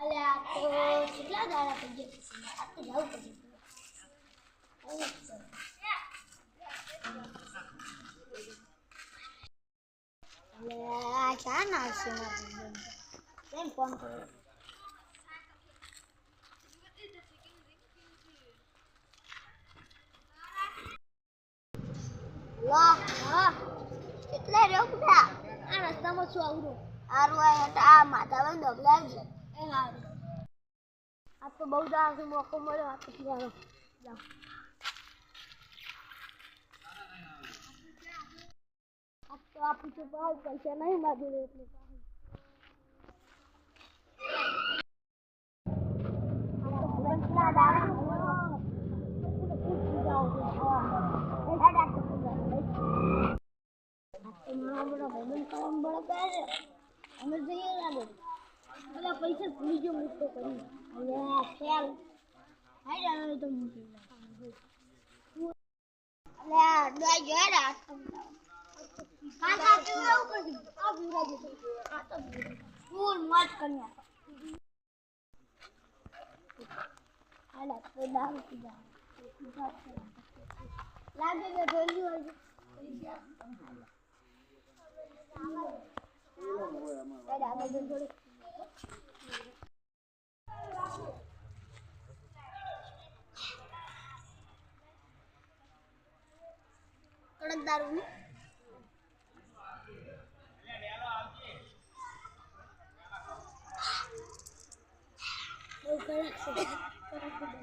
અલ્યા તો કેટલા દાડા થઈ ગયા આ તો જવું હવે ચાલો. અલ્યા ક્યાં ના આવશે મારા? કેમ ફોન કર્યો? વાહ વાહ. એટલે બધા આ રસ્તામાં છું આવડું? આ હેઠ આ માથામાં ડગલા છે. આ તો બહુ દાડાથી મોકો મળ્યો આ તો પીવાનો જાઓ તો આપું છું બહાર પૈસા નહીં માગી રહ્યો એટલે તો તો. તો અમે જઈએ લાગે બધા પૈસા ભૂલી ગયો મૂકતો કરી અલ્યા ખેલ હાઈ જાવ તો મૂકી અલ્યા દોઈ જોયા રા કાં કાં પીવડાવું પડશે આ પીવડાવી દેતો આ તો ફૂલ મોજ કન્યા હાલા તો દારૂ પીધા લાગે કે જલ્દી હોય દાદા આગળ થોડું કડક દારૂ બહુ કડક છે.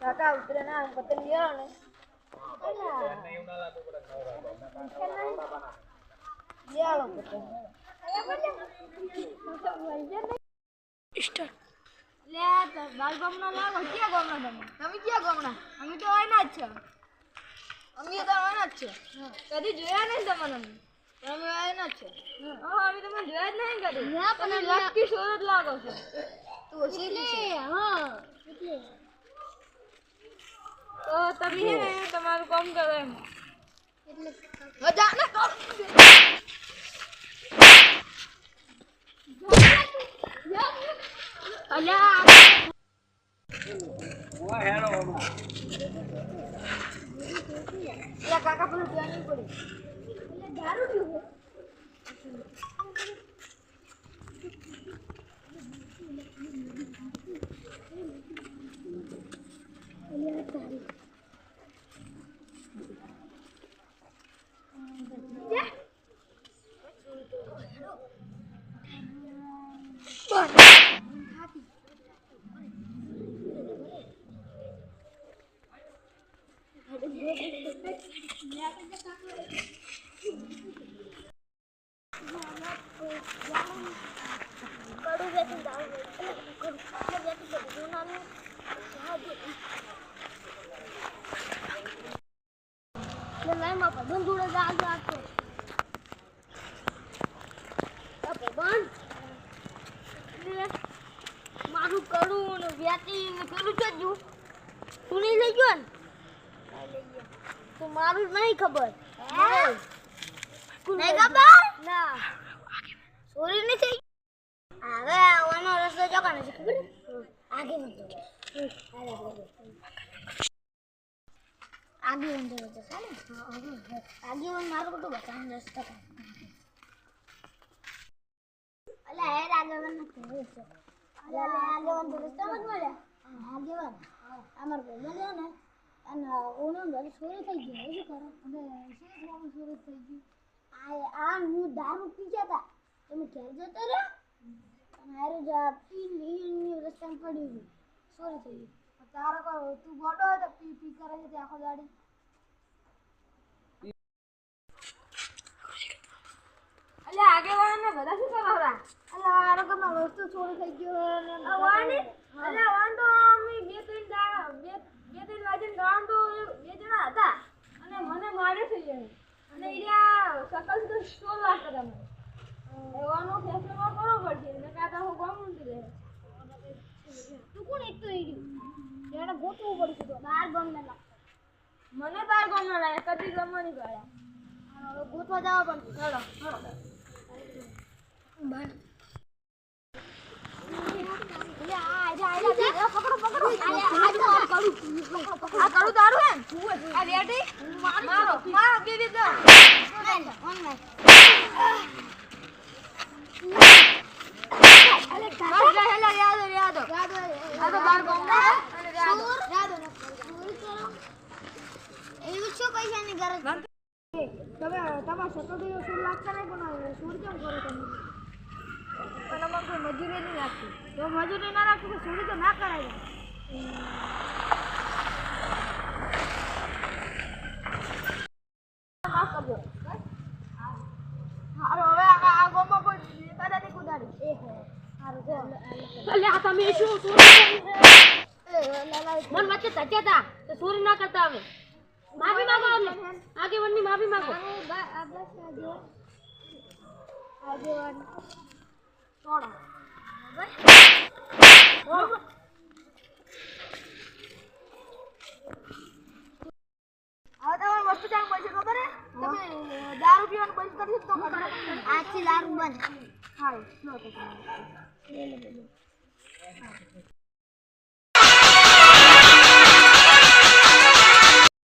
કાકા ઉતરે ના પતંગ લેવો ને લેવો પતંગ લે બાર ગામના લાગો ક્યાં ગામના તમે તમે ક્યાં ગામના અમે તો આના જ છે અમે તો આના જ છે કદી જોયા નહીં તમને અમે તમે આના જ છે. હા અમે તમને જોયા જ નહીં કદી ના, પણ લકી સોર જ લાગો છો. તું એટલે, હા, એટલે. તો તમે હે ને તમારું કામ કરો એમ. એટલે મજા ના કરો અલ્યા. અલ્યા કાકા પેલું ધ્યાન નહીં પડી. એટલે દારૂ પીવું કડું બેસી દારૂ કડું બેસી કડું નાનું લાઈમાં ભગવાન જોડે જા જાતો ભગવાન મારું ને વ્યાતી પેલું છે તું નહીં લઈ ગયો ને? તો મારું નહીં ખબર. નહીં ખબર? ના. ચોરી નહીં થઈ? હવે આવવાનો રસ્તો ચોકાનો છે ખબર આગે આગે મંદિર છે ચાલે? આગે મંદિર મારું બધું બતાવવાનું રસ્તો હેર આગેવાન કહે છે. એટલે આગેવાન તો રસ્તામાં જ મળ્યા. આગેવાન અમાર બોલ્યો બન્યો ને? અને ઓનો ઘર ચોરી થઈ ગયો. શું કરો અને શું થવાનું ચોરી થઈ ગયું? આ આ હું દારૂ પી તમે ઘેર જતો રહ્યો? અને હારે જ પી લીની રસ્તામાં પડ્યું થઈ ગયું. તારો કો તું ગોડો હોય તો પી પી કરે છે આખો દાડી. એટલે આગેવાળાને બધા શું કરાવડા અલા આ વસ્તુ ચોરી થઈ ગયો. એટલે વાન તો બે ત્રણ વાગે ગામ તો બે જણા હતા. અને મને મારે થઈ જાય અને એરિયા સકલ તો સોલ લાખ હતા મને. એવાનો ફેસલો કરવો પડશે એટલે કાતા હું ગામ નથી રહે. તું કોણ એક તો ઈડ્યું જેને ગોતવું પડશે તો. બાર ગમને લાગતો મને તાર ગામમાં લાયા કદી ગામમાં નહીં ગયા ગોતવા જવા પડશે ચલો ચલો. આ કડું તારું હે? આ રેડી? તમે તમારા સતોદીઓ સુર લાગતા નહીં પણ સુર કેમ કરો તમે પણ કોઈ મજૂરી નહીં રાખતી. જો મજૂરી ના રાખતી તો સુરી તો ના કરાય માફ કરજો હારો હવે આ આ ગામમાં કોઈ દાદા ની કુદાડી એ હો આ તમે શું મન વચ્ચે ધક્યા તા, તો ચોરી ના કરતા હવે. માફી માંગો અમને. આગેવાનની માફી માંગો. આગેવાન છોડો હવે તમારે વસ્તુ ચાલ પૈસા ખબર હે તમે દારૂ કરી તો આજથી દારૂ બંધ. લો તો લે લે